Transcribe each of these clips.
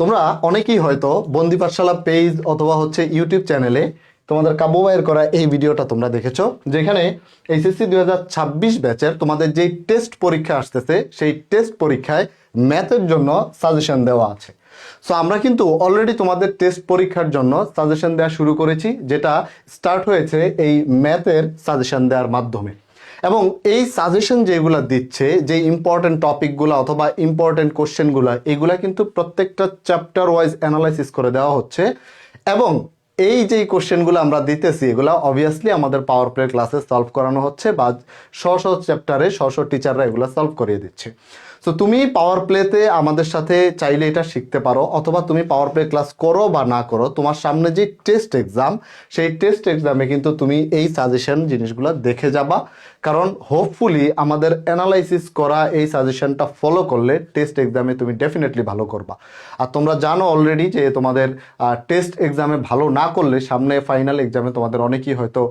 তোমরা অনেকেই হয়তো বন্দি পাঠশালা পেজ অথবা হচ্ছে ইউটিউব চ্যানেলে তোমাদের কাব্য ভাইয়ের করা এই ভিডিওটা তোমরা দেখেছ, যেখানে এইচএসসি দুই হাজার ছাব্বিশ ব্যাচের তোমাদের যেই টেস্ট পরীক্ষা আসতেছে, সেই টেস্ট পরীক্ষায় ম্যাথের জন্য সাজেশন দেওয়া আছে। সো আমরা কিন্তু অলরেডি তোমাদের টেস্ট পরীক্ষার জন্য সাজেশন দেওয়া শুরু করেছি, যেটা স্টার্ট হয়েছে এই ম্যাথের সাজেশন দেওয়ার মাধ্যমে। এবং এই সাজেশন যেগুলো দিচ্ছে, যে ইম্পর্টেন্ট টপিকগুলো অথবা ইম্পর্টেন্ট কোশ্চেনগুলো এগুলো কিন্তু প্রত্যেকটা চ্যাপ্টার ওয়াইজ অ্যানালাইসিস করে দেওয়া হচ্ছে। এবং এই যে কোশ্চেনগুলো আমরা দিতেছি, এগুলো অবভিয়াসলি আমাদের পাওয়ার প্লে ক্লাসে সলভ করানো হচ্ছে বা স্ব চ্যাপ্টারে স্ব টিচাররা এগুলো সলভ করিয়ে দিচ্ছে। তো তুমি পাওয়ার প্লেতে আমাদের সাথে চাইলে এটা শিখতে পারো, অথবা তুমি পাওয়ার প্লে ক্লাস করো বা না করো, তোমার সামনে যে টেস্ট এক্সাম সেই টেস্ট এক্সামে কিন্তু তুমি এই সাজেশন জিনিসগুলো দেখে যাবা। কারণ হোপফুলি আমাদের অ্যানালাইসিস করা এই সাজেশনটা ফলো করলে টেস্ট এক্সামে তুমি ডেফিনেটলি ভালো করবা। আর তোমরা জানো অলরেডি যে তোমাদের টেস্ট এক্সামে ভালো না করলে সামনে ফাইনাল এক্সামে তোমাদের অনেকেই হয়তো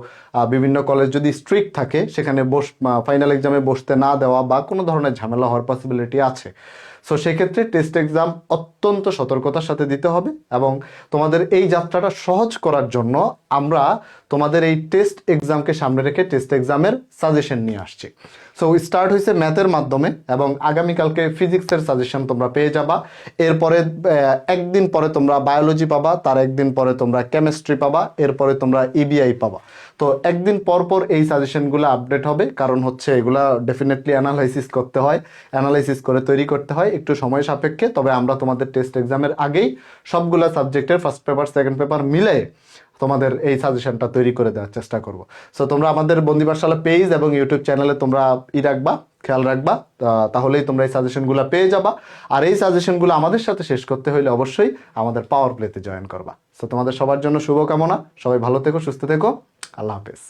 বিভিন্ন কলেজ যদি স্ট্রিক্ট থাকে, সেখানে বস ফাইনাল এক্সামে বসতে না দেওয়া বা কোনো ধরনের ঝামেলা হওয়ার পসিবিলিটি আছে। সো সেক্ষেত্রে টেস্ট এক্সাম অত্যন্ত সতর্কতার সাথে দিতে হবে এবং তোমাদের এই যাত্রাটা সহজ করার জন্য আমরা তোমাদের এই টেস্ট এক্সামকে সামনে রেখে টেস্ট এক্সামের সাজেশন নিয়ে আসছি। সো স্টার্ট হয়েছে ম্যাথের মাধ্যমে এবং আগামীকালকে ফিজিক্সের সাজেশন তোমরা পেয়ে যাবা। এরপরে একদিন পরে তোমরা বায়োলজি পাবা, তার একদিন পরে তোমরা কেমিস্ট্রি পাবা, এরপরে তোমরা ইবিআই পাবা। তো, একদিন পর পর এই সাজেশনগুলো আপডেট হবে, কারণ হচ্ছে এগুলা ডেফিনেটলি অ্যানালাইসিস করতে হয় অ্যানালাইসিস করে তৈরি করতে হয়, একটু সময় সাপেক্ষে। তবে আমরা তোমাদের টেস্ট এক্সামের আগেই সবগুলা সাবজেক্টের ফার্স্ট পেপার সেকেন্ড পেপার মিলে তোমাদের এই সাজেশনটা তৈরি করে দেওয়ার চেষ্টা করব। সো তোমরা আমাদের বন্দি পাঠশালা পেজ এবং ইউটিউব চ্যানেলে তোমরা ই রাখবা, খেয়াল রাখবা তাহলেই তোমরা এই সাজেশনগুলো পেয়ে যাবা। আর এই সাজেশনগুলো আমাদের সাথে শেষ করতে হলে অবশ্যই আমাদের পাওয়ার প্লেতে জয়েন করবা। সো তোমাদের সবার জন্য শুভকামনা, সবাই ভালো থেকো, সুস্থ থেকো, আল্লাহ হাফেজ।